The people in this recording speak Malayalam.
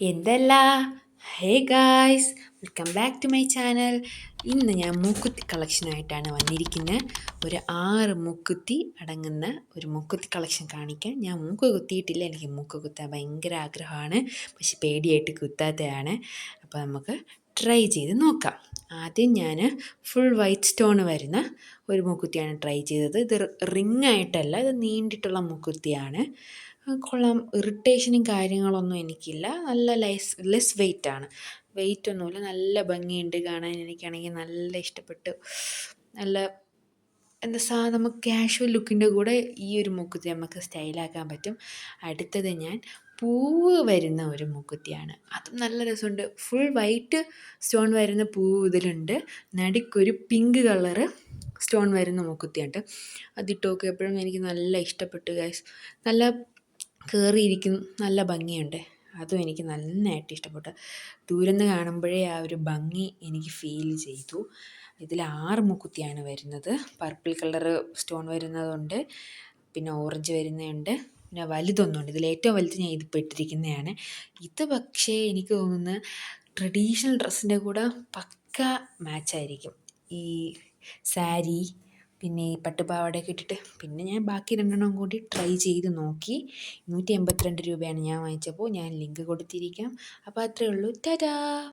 എന്തല്ല? Hey guys welcome back to my channel ഇന്ന് ഞാൻ മൂക്കുത്തി കളക്ഷനായിട്ടാണ് വന്നിരിക്കുന്നത് ഒരു ആറ് മൂക്കുത്തി അടങ്ങുന്ന ഒരു മൂക്കുത്തി കളക്ഷൻ കാണിക്കാൻ. ഞാൻ മൂക്ക് കുത്തിയിട്ടില്ല എനിക്ക് മൂക്ക് കുത്താൻ ഭയങ്കര ആഗ്രഹമാണ്. പക്ഷെ പേടിയായിട്ട് കുത്താത്തതാണ്. അപ്പോൾ നമുക്ക് ട്രൈ ചെയ്ത് നോക്കാം. ആദ്യം ഞാൻ ഫുൾ വൈറ്റ് സ്റ്റോൺ വരുന്ന ഒരു മൂക്കുത്തിയാണ് ട്രൈ ചെയ്തത്. ഇത് റിങ് ആയിട്ടല്ല ഇത് നീണ്ടിട്ടുള്ള മൂക്കുത്തിയാണ്. കൊള്ളാം. ഇറിറ്റേഷനും കാര്യങ്ങളൊന്നും എനിക്കില്ല. നല്ല ലെസ് ലെസ് വെയിറ്റ് ആണ്. വെയിറ്റ് ഒന്നുമില്ല. നല്ല ഭംഗിയുണ്ട് കാണാൻ. എനിക്കാണെങ്കിൽ നല്ല ഇഷ്ടപ്പെട്ടു. നല്ല എന്താ സാ നമുക്ക് കാഷ്വൽ ലുക്കിന്റെ കൂടെ ഈ ഒരു മൂക്കുത്തി നമുക്ക് സ്റ്റൈലാക്കാൻ പറ്റും. അടുത്തത് ഞാൻ പൂവ് വരുന്ന ഒരു മൂക്കുത്തിയാണ്. അതും നല്ല രസമുണ്ട്. ഫുൾ വൈറ്റ് സ്റ്റോൺ വരുന്ന പൂവ് ഇതിലുണ്ട്. നടുക്കൊരു പിങ്ക് കളറ് സ്റ്റോൺ വരുന്ന മൂക്കുത്തിയുണ്ട് അതിട്ട് നോക്കിയപ്പോഴും എനിക്ക് നല്ല ഇഷ്ടപ്പെട്ടു ഗൈസ് നല്ല കയറിയിരിക്കും നല്ല ഭംഗിയുണ്ട്. അതും എനിക്ക് നന്നായിട്ട് ഇഷ്ടപ്പെട്ടു. ദൂരെ നിന്ന് കാണുമ്പോഴേ ആ ഒരു ഭംഗി എനിക്ക് ഫീൽ ചെയ്തു. ഇതിൽ ആറ് മൂക്കുത്തിയാണ് വരുന്നത്. പർപ്പിൾ കളറ് സ്റ്റോൺ വരുന്നതുണ്ട്. പിന്നെ ഓറഞ്ച് വരുന്നുണ്ട് പിന്നെ വലുതൊന്നുണ്ട്. ഇതിൽ ഏറ്റവും വലുത് ഞാൻ ഇത് ഇട്ടിരിക്കുന്നതാണ്. ഇത് പക്ഷേ എനിക്ക് തോന്നുന്നത് ട്രഡീഷണൽ ഡ്രസ്സിന്റെ കൂടെ പക്ക മാച്ചായിരിക്കും ഈ സാരി പിന്നെ ഈ പട്ടുപാവാടയൊക്കെ ഇട്ടിട്ട്. പിന്നെ ഞാൻ ബാക്കി രണ്ടെണ്ണം കൂടി ട്രൈ ചെയ്ത് നോക്കി. നൂറ്റി എൺപത്തിരണ്ട് രൂപയാണ് ഞാൻ വാങ്ങിച്ചപ്പോൾ ഞാൻ ലിങ്ക് കൊടുത്തിരിക്കാം. അപ്പോൾ അത്രയേ ഉള്ളൂ. ടാറ്റാ!